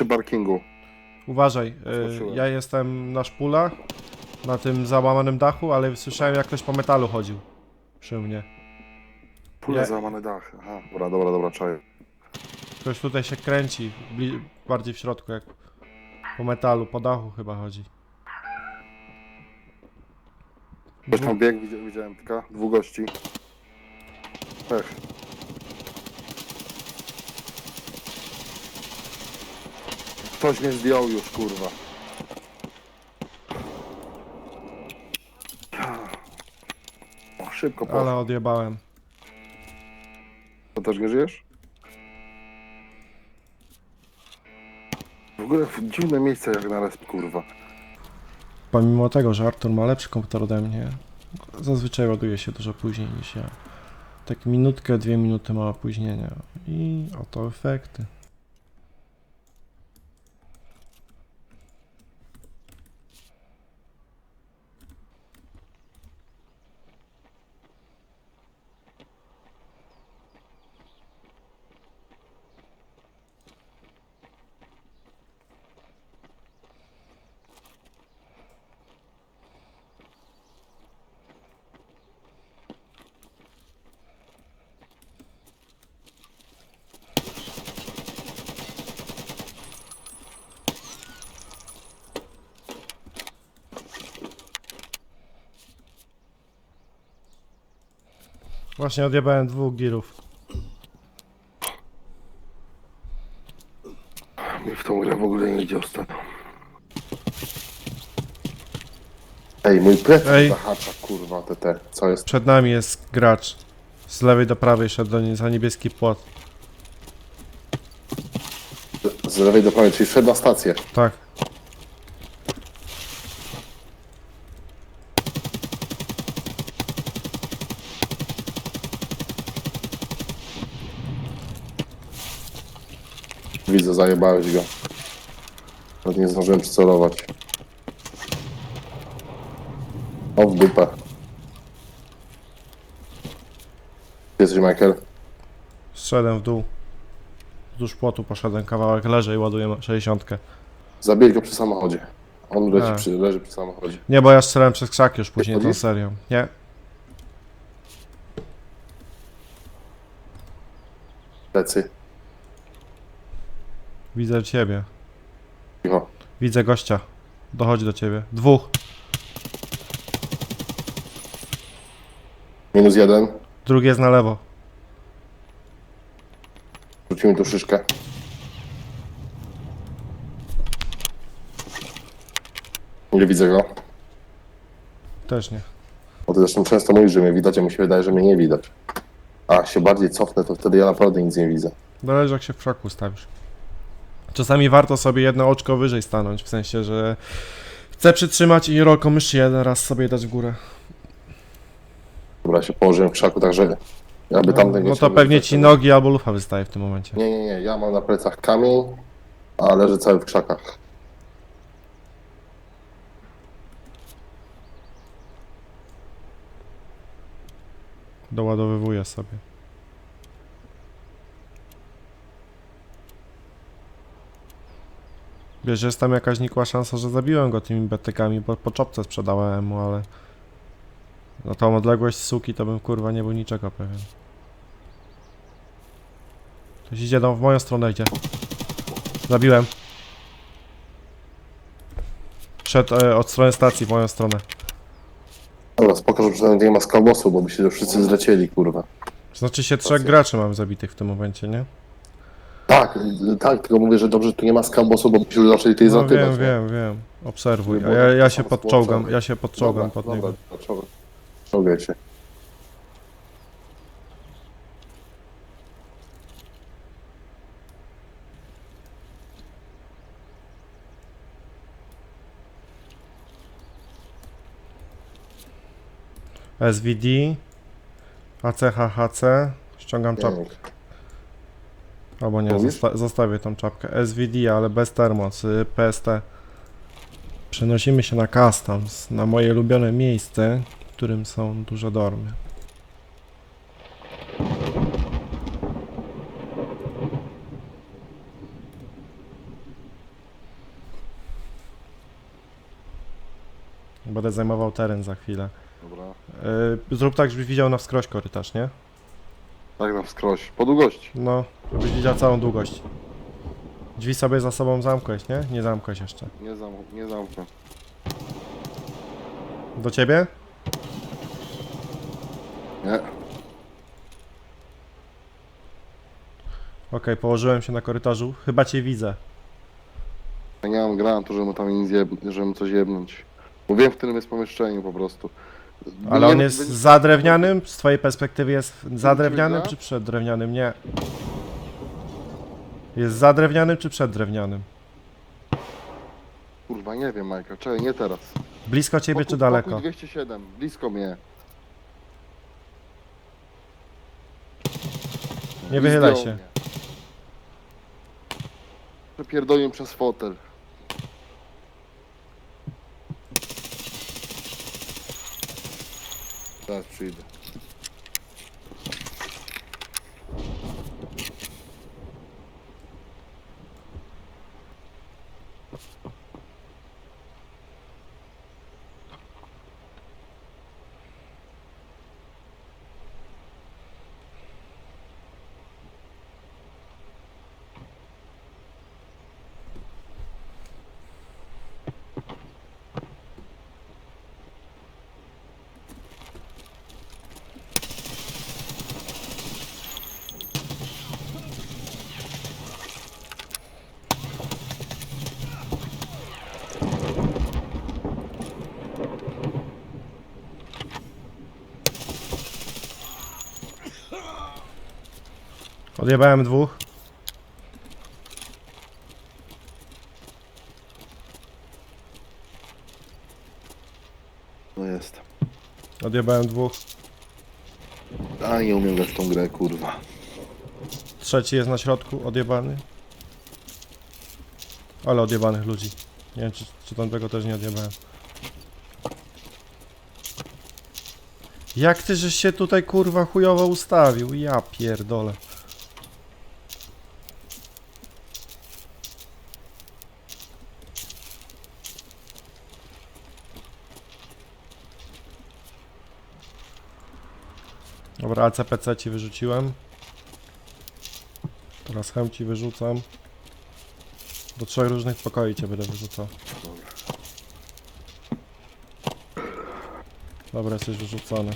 przy parkingu. Uważaj, y, ja jestem na szpulach, na tym załamanym dachu, ale słyszałem jak ktoś po metalu chodził przy mnie. Pula Nie. załamany dach. Aha, dobra, dobra, dobra, czaję. Ktoś tutaj się kręci, bli- bardziej w środku, jak po metalu, po dachu chyba chodzi. Ktoś tam biegł, widziałem, widziałem tylko dwóch gości. Pech. Ktoś mnie zdjął już, kurwa. O, szybko, po. Ale odjebałem. To też nie żyjesz? W ogóle w dziwne miejsce jak na resp, kurwa. Pomimo tego, że Artur ma lepszy komputer ode mnie, zazwyczaj ładuje się dużo później niż ja. Tak minutkę, dwie minuty ma opóźnienia. I oto efekty. Właśnie odjebałem dwóch girów. Mi w tą grę w ogóle nie idzie ostatnio. Ej, mój plecak Ej. zahacza, kurwa, te, te. Co jest? Przed nami jest gracz. Z lewej do prawej szedł do niej za niebieski płot. Z lewej do prawej, czyli wszedł na stację. Tak. Widzę, zajebałeś go. Nawet nie zdążyłem przycelować. O, w dupę. Gdzie jesteś, Michael? Zszedłem w dół. Wzdłuż płotu poszedłem kawałek, leżę i ładuję 60. Zabiję go przy samochodzie. On leci A. przy, leży przy samochodzie. Nie, bo ja strzelałem przez krzaki już później tą serią. Nie. Plecy. Widzę ciebie. Cicho. Widzę gościa. Dochodzi do ciebie. Dwóch. Minus jeden. Drugi jest na lewo. Rzucimy tu szyszkę. Nie widzę go. Też nie. Bo ty zresztą często mówisz, że mnie widać, a mi się wydaje, że mnie nie widać. A jak się bardziej cofnę, to wtedy ja naprawdę nic nie widzę. Zależy jak się w krzaku ustawisz. Czasami warto sobie jedno oczko wyżej stanąć, w sensie, że chcę przytrzymać i rolką myszy jeden raz sobie dać w górę. Dobra, się położyłem w krzaku, także jakby tam No, no to pewnie ci nogi albo lufa wystaje w tym momencie. Nie, nie, nie, ja mam na plecach kamień, a leży cały w krzakach. Doładowywuję sobie. Wiesz, jest tam jakaś nikła szansa, że zabiłem go tymi betykami, bo po czopce sprzedałem mu, ale... Na tą odległość suki to bym kurwa nie był niczego pewien. Ktoś idzie no, w moją stronę idzie. Zabiłem. Szedł e, od strony stacji w moją stronę. Dobra, spoko, że przynajmniej nie ma skabosu, bo by się wszyscy zlecieli, kurwa. Znaczy się trzech graczy mam zabitych w tym momencie, nie? Tak, tak, tylko mówię, że dobrze, że tu nie ma skabosu, bo by się zaczęli tutaj No zatybać. wiem, nie? wiem, wiem. Obserwuj. A ja, ja się podczołgam, ja się podczołgam pod niego. czołgaj- Czołgaj się. SVD, ACHHC, ściągam czapkę. Pięknie. Albo nie, zosta zostawię tą czapkę. SVD, ale bez termos, y, PST. Przenosimy się na Customs, na moje ulubione miejsce, w którym są duże dormy. Będę zajmował teren za chwilę. Dobra. Y, zrób tak, żebyś widział na wskroś korytarz, nie? Tak na wskroś. Po długości. No, żebyś widział całą długość. Drzwi sobie za sobą zamkłeś, nie? Nie zamkłeś jeszcze. Nie, zam nie zamknę. Do ciebie? Nie. Okej, położyłem się na korytarzu. Chyba cię widzę. Ja nie mam granatu, żeby mu tam nic jeb... żeby mu coś jebnąć. Bo wiem, w którym jest pomieszczeniu po prostu. Ale Nie- on jest za drewnianym? Z twojej perspektywy jest za drewnianym czy przed drewnianym? Nie. Jest za drewnianym czy przed drewnianym? Kurwa, nie wiem, Michael. Czekaj, nie teraz. Blisko ciebie Pokój- czy daleko? Pokój 207, blisko mnie. Nie I wychylaj zdjął się. mnie. Przez fotel. Teraz przyjdę. Odjebałem dwóch. No jest. Odjebałem dwóch. A nie umiem grać w tą grę, kurwa. Trzeci jest na środku, odjebany. Ale odjebanych ludzi. Nie wiem, czy, czy tamtego też nie odjebałem. Jak ty żeś się tutaj kurwa chujowo ustawił? Ja pierdolę. Dobra, ACPC ci wyrzuciłem. Teraz chem ci wyrzucam. Do trzech różnych pokoi cię będę wyrzucał. Dobra, jesteś wyrzucony.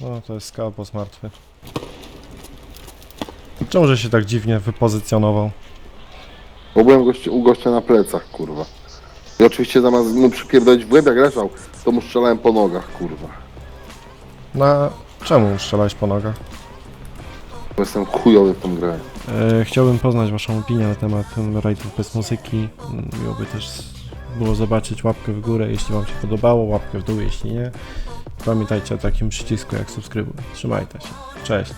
No, to jest skalpos martwy. Czemu że się tak dziwnie wypozycjonował? Bo byłem gości, u gościa na plecach, kurwa. I oczywiście zamiast mu przypierdolić w łeb jak leżał, to mu strzelałem po nogach, kurwa. Na... Czemu strzelałeś po nogach? Bo jestem chujowy w tą grę. E, chciałbym poznać Waszą opinię na temat rajdów bez muzyki. Mm, Miłoby też było zobaczyć łapkę w górę, jeśli Wam się podobało, łapkę w dół, jeśli nie. Pamiętajcie o takim przycisku jak subskrybuj. Trzymajcie się. Cześć.